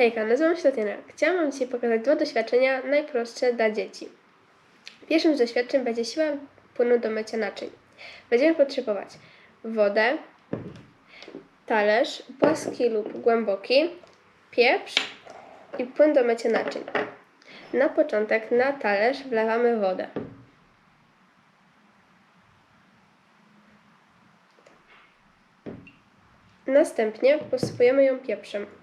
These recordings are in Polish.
Hejka, nazywam się Tatiana. Chciałam dzisiaj pokazać dwa doświadczenia najprostsze dla dzieci. Pierwszym z doświadczeń będzie siła płynu do mycia naczyń. Będziemy potrzebować wodę, talerz, płaski lub głęboki, pieprz i płyn do mycia naczyń. Na początek na talerz wlewamy wodę. Następnie posypujemy ją pieprzem.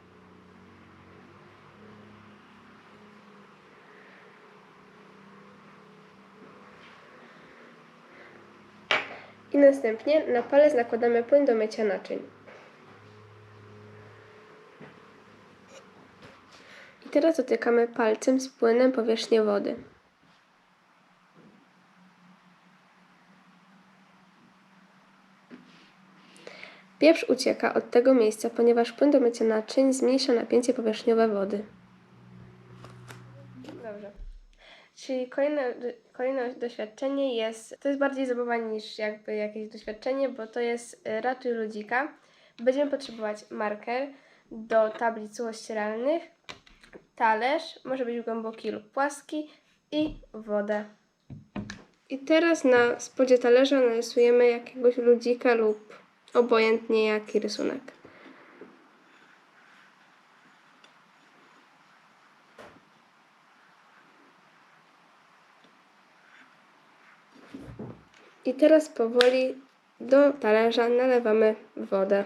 I następnie na palec nakładamy płyn do mycia naczyń. I teraz dotykamy palcem z płynem powierzchnię wody. Pieprz ucieka od tego miejsca, ponieważ płyn do mycia naczyń zmniejsza napięcie powierzchniowe wody. Dobrze. Czyli kolejne, kolejne doświadczenie jest, to jest bardziej zabawa niż jakby jakieś doświadczenie, bo to jest y, ratuj ludzika. Będziemy potrzebować marker do tablic ścieralnych, talerz, może być głęboki lub płaski i wodę. I teraz na spodzie talerza narysujemy jakiegoś ludzika lub obojętnie jaki rysunek. I teraz powoli do talerza nalewamy wodę.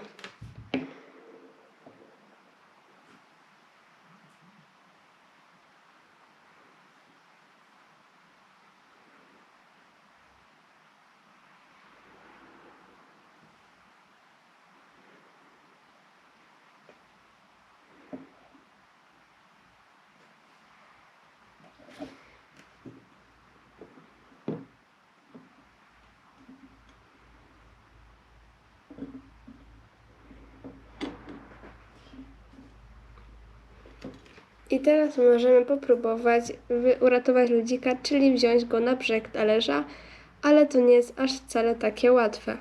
I teraz możemy popróbować uratować ludzika, czyli wziąć go na brzeg talerza, ale to nie jest aż wcale takie łatwe.